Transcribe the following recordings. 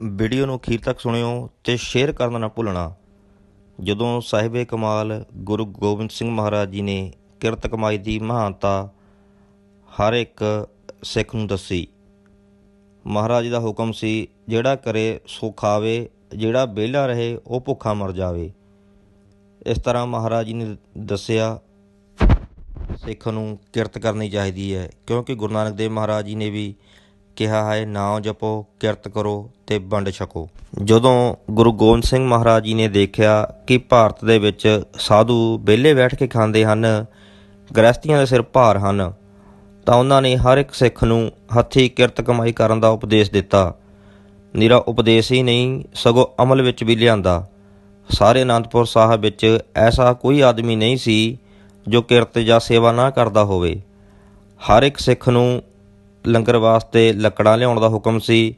Video ਨੂੰ ਅਖੀਰ ਤੱਕ ਸੁਣਿਓ ਤੇ ਸ਼ੇਅਰ ਕਰਨਾ ਨਾ ਭੁੱਲਣਾ। ਜਦੋਂ ਸਾਹਿਬੇ ਕਮਾਲ ਗੁਰੂ ਗੋਬਿੰਦ ਸਿੰਘ ਮਹਾਰਾਜ ਜੀ ਨੇ ਕਿਰਤ ਕਮਾਈ ਦੀ ਮਹਾਨਤਾ ਹਰ ਇੱਕ ਸਿੱਖ ਨੂੰ ਦੱਸੀ, ਮਹਾਰਾਜ ਦਾ ਹੁਕਮ ਸੀ, ਜਿਹੜਾ ਕਰੇ ਸੋ ਖਾਵੇ, ਜਿਹੜਾ ਵਿਹਲਾ ਰਹੇ ਉਹ ਭੁੱਖਾ ਮਰ ਜਾਵੇ। ਇਸ ਤਰ੍ਹਾਂ ਮਹਾਰਾਜ ਜੀ ਨੇ ਦੱਸਿਆ, ਸਿੱਖ ਨੂੰ ਕਿਰਤ ਕਰਨੀ ਚਾਹੀਦੀ ਹੈ, ਕਿਉਂਕਿ ਗੁਰੂ ਨਾਨਕ ਦੇਵ ਮਹਾਰਾਜ ਜੀ ਨੇ ਵੀ ਕਿਹਾ ਹੈ ਨਾਮ ਜਪੋ, ਕਿਰਤ ਕਰੋ ਤੇ ਵੰਡ ਛਕੋ। ਜਦੋਂ ਗੁਰੂ ਗੋਬਿੰਦ ਸਿੰਘ ਮਹਾਰਾਜ ਜੀ ਨੇ ਦੇਖਿਆ ਕਿ ਭਾਰਤ ਦੇ ਵਿੱਚ ਸਾਧੂ ਵਿਹਲੇ ਬੈਠ ਕੇ ਖਾਂਦੇ ਹਨ ਗ੍ਰਸਤੀਆਂ ਦੇ ਸਿਰ ਭਾਰ ਹਨ, ਤਾਂ ਉਹਨਾਂ ਨੇ ਹਰ ਇੱਕ ਸਿੱਖ ਨੂੰ ਹੱਥੀਂ ਕਿਰਤ ਕਮਾਈ ਕਰਨ ਦਾ ਉਪਦੇਸ਼ ਦਿੱਤਾ। ਨਿਰਾ ਉਪਦੇਸ਼ ਹੀ ਨਹੀਂ, ਸਗੋਂ ਅਮਲ ਵਿੱਚ ਵੀ ਲਿਆਂਦਾ। ਸਾਰੇ ਅਨੰਦਪੁਰ ਸਾਹਿਬ ਵਿੱਚ ਐਸਾ ਕੋਈ ਆਦਮੀ ਨਹੀਂ ਸੀ ਜੋ ਕਿਰਤ ਜਾਂ ਸੇਵਾ ਨਾ ਕਰਦਾ ਹੋਵੇ। ਹਰ ਇੱਕ ਸਿੱਖ ਨੂੰ ਲੰਗਰ ਵਾਸਤੇ ਲੱਕੜਾਂ ਲਿਆਉਣ ਦਾ ਹੁਕਮ ਸੀ।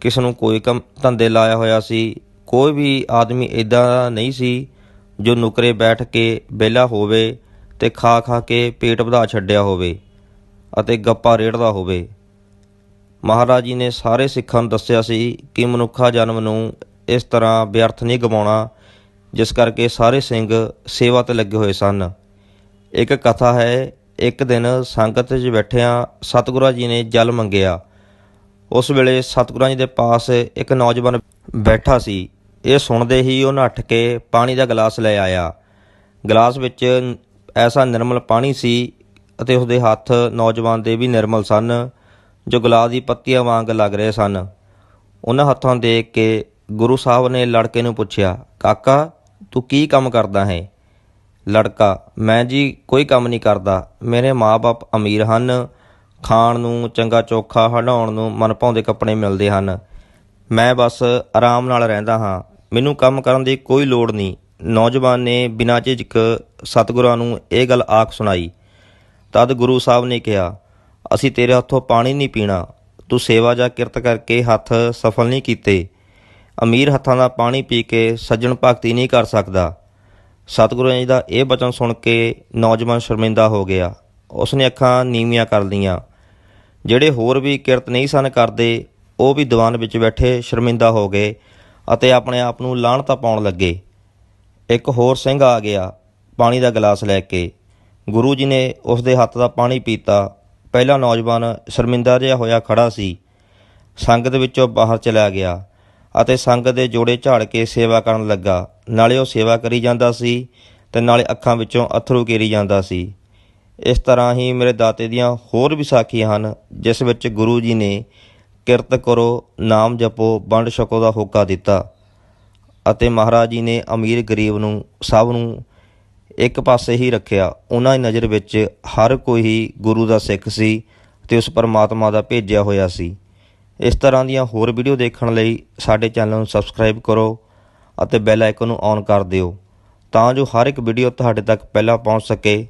ਕਿਸ ਨੂੰ ਕੋਈ ਕੰਮ ਧੰਦੇ ਲਾਇਆ ਹੋਇਆ ਸੀ। ਕੋਈ ਵੀ ਆਦਮੀ ਇਦਾਂ ਦਾ ਨਹੀਂ ਸੀ ਜੋ ਨੁਕਰੇ ਬੈਠ ਕੇ ਵਿਹਲਾ ਹੋਵੇ ਤੇ ਖਾ ਖਾ ਕੇ ਪੇਟ ਵਧਾ ਛੱਡਿਆ ਹੋਵੇ ਅਤੇ ਗੱਪਾ ਰੇੜਦਾ ਹੋਵੇ। ਮਹਾਰਾਜ ਜੀ ਨੇ ਸਾਰੇ ਸਿੱਖਾਂ ਨੂੰ ਦੱਸਿਆ ਸੀ ਕਿ ਮਨੁੱਖਾ ਜਨਮ ਨੂੰ ਇਸ ਤਰ੍ਹਾਂ ਵਿਅਰਥ ਨਹੀਂ ਗਵਾਉਣਾ, ਜਿਸ ਕਰਕੇ ਸਾਰੇ ਸਿੰਘ ਸੇਵਾ ਤੇ ਲੱਗੇ ਹੋਏ ਸਨ। ਇੱਕ ਕਥਾ ਹੈ ਇੱਕ ਦਿਨ ਸੰਗਤ 'ਚ ਬੈਠਿਆਂ ਸਤਿਗੁਰਾਂ ਜੀ ਨੇ ਜਲ ਮੰਗਿਆ। ਉਸ ਵੇਲੇ ਸਤਿਗੁਰਾਂ ਜੀ ਦੇ ਪਾਸ ਇੱਕ ਨੌਜਵਾਨ ਬੈਠਾ ਸੀ। ਇਹ ਸੁਣਦੇ ਹੀ ਉਹ ਨੱਠ ਕੇ ਪਾਣੀ ਦਾ ਗਲਾਸ ਲੈ ਆਇਆ। ਗਲਾਸ ਵਿੱਚ ਐਸਾ ਨਿਰਮਲ ਪਾਣੀ ਸੀ ਅਤੇ ਉਸਦੇ ਹੱਥ ਨੌਜਵਾਨ ਦੇ ਵੀ ਨਿਰਮਲ ਸਨ, ਜੋ ਗੁਲਾਬ ਦੀ ਪੱਤੀਆਂ ਵਾਂਗ ਲੱਗ ਰਹੇ ਸਨ। ਉਹਨਾਂ ਹੱਥਾਂ ਦੇਖ ਕੇ ਗੁਰੂ ਸਾਹਿਬ ਨੇ ਲੜਕੇ ਨੂੰ ਪੁੱਛਿਆ, ਕਾਕਾ, ਤੂੰ ਕੀ ਕੰਮ ਕਰਦਾ ਹੈ? ਲੜਕਾ, ਮੈਂ ਜੀ ਕੋਈ ਕੰਮ ਨਹੀਂ ਕਰਦਾ। ਮੇਰੇ ਮਾਪੇ ਅਮੀਰ ਹਨ। ਖਾਣ ਨੂੰ ਚੰਗਾ ਚੋਖਾ ਹਟਾਉਣ ਨੂੰ ਮਨਪਾਉਂਦੇ ਕੱਪੜੇ ਮਿਲਦੇ ਹਨ। ਮੈਂ ਬਸ ਆਰਾਮ ਨਾਲ ਰਹਿੰਦਾ ਹਾਂ। ਮੈਨੂੰ ਕੰਮ ਕਰਨ ਦੀ ਕੋਈ ਲੋੜ ਨਹੀਂ। ਨੌਜਵਾਨ ਨੇ ਬਿਨਾਂ ਝਿਜਕ ਸਤਿਗੁਰਾਂ ਨੂੰ ਇਹ ਗੱਲ ਆਖ ਸੁਣਾਈ। ਤਦ ਗੁਰੂ ਸਾਹਿਬ ਨੇ ਕਿਹਾ, ਅਸੀਂ ਤੇਰੇ ਹੱਥੋਂ ਪਾਣੀ ਨਹੀਂ ਪੀਣਾ। ਤੂੰ ਸੇਵਾ ਜਾਂ ਕਿਰਤ ਕਰਕੇ ਹੱਥ ਸਫਲ ਨਹੀਂ ਕੀਤੇ। ਅਮੀਰ ਹੱਥਾਂ ਦਾ ਪਾਣੀ ਪੀ ਕੇ ਸੱਜਣ ਭਗਤੀ ਨਹੀਂ ਕਰ ਸਕਦਾ। ਸਤਿਗੁਰੂ ਜੀ ਦਾ ਇਹ ਬਚਨ ਸੁਣ ਕੇ ਨੌਜਵਾਨ ਸ਼ਰਮਿੰਦਾ ਹੋ ਗਿਆ। ਉਸਨੇ ਅੱਖਾਂ ਨੀਵੀਆਂ ਕਰ ਲਈਆਂ। ਜਿਹੜੇ ਹੋਰ ਵੀ ਕਿਰਤ ਨਹੀਂ ਸਨ ਕਰਦੇ, ਉਹ ਵੀ ਦੀਵਾਨ ਵਿੱਚ ਬੈਠੇ ਸ਼ਰਮਿੰਦਾ ਹੋ ਗਏ ਅਤੇ ਆਪਣੇ ਆਪ ਨੂੰ ਲਾਹਣਤਾ ਪਾਉਣ ਲੱਗੇ। ਇੱਕ ਹੋਰ ਸਿੰਘ ਆ ਗਿਆ, ਪਾਣੀ ਦਾ ਗਲਾਸ ਲੈ ਕੇ। ਗੁਰੂ ਜੀ ਨੇ ਉਸ ਦੇ ਹੱਥ ਦਾ ਪਾਣੀ ਪੀਤਾ। ਪਹਿਲਾ ਨੌਜਵਾਨ ਸ਼ਰਮਿੰਦਾ ਜਿਹਾ ਹੋਇਆ ਖੜਾ ਸੀ। ਸੰਗਤ ਵਿੱਚੋਂ ਬਾਹਰ ਚਲਾ ਗਿਆ। ਅਤੇ ਸੰਗ ਦੇ ਜੋੜੇ ਝਾੜ ਕੇ ਸੇਵਾ ਕਰਨ ਲੱਗਾ। ਨਾਲੇ ਉਹ ਸੇਵਾ ਕਰੀ ਜਾਂਦਾ ਸੀ ਤੇ ਨਾਲੇ ਅੱਖਾਂ ਵਿੱਚੋਂ ਅਥਰੂ ਕੇਰੀ ਜਾਂਦਾ ਸੀ। ਇਸ ਤਰ੍ਹਾਂ ਹੀ ਮੇਰੇ ਦਾਤੇ ਦੀਆਂ ਹੋਰ ਵੀ ਸਾਖੀਆਂ ਹਨ, ਜਿਸ ਵਿੱਚ ਗੁਰੂ ਜੀ ਨੇ ਕਿਰਤ ਕਰੋ, ਨਾਮ ਜਪੋ, ਵੰਡ ਛਕੋ ਦਾ ਹੋਕਾ ਦਿੱਤਾ ਅਤੇ ਮਹਾਰਾਜ ਜੀ ਨੇ ਅਮੀਰ ਗਰੀਬ ਨੂੰ ਸਭ ਨੂੰ ਇੱਕ ਪਾਸੇ ਹੀ ਰੱਖਿਆ। ਉਹਨਾਂ ਦੀ ਨਜ਼ਰ ਵਿੱਚ ਹਰ ਕੋਈ ਗੁਰੂ ਦਾ ਸਿੱਖ ਸੀ ਤੇ ਉਸ ਪਰਮਾਤਮਾ ਦਾ ਭੇਜਿਆ ਹੋਇਆ ਸੀ। ਇਸ ਤਰ੍ਹਾਂ ਦੀਆਂ ਹੋਰ ਵੀਡੀਓ ਦੇਖਣ ਲਈ ਸਾਡੇ ਚੈਨਲ ਨੂੰ ਸਬਸਕ੍ਰਾਈਬ ਕਰੋ ਅਤੇ ਬੈਲ ਆਈਕਨ ਨੂੰ ਔਨ ਕਰ ਦਿਓ, ਤਾਂ ਜੋ ਹਰ ਇੱਕ ਵੀਡੀਓ ਤੁਹਾਡੇ ਤੱਕ ਪਹਿਲਾਂ ਪਹੁੰਚ ਸਕੇ।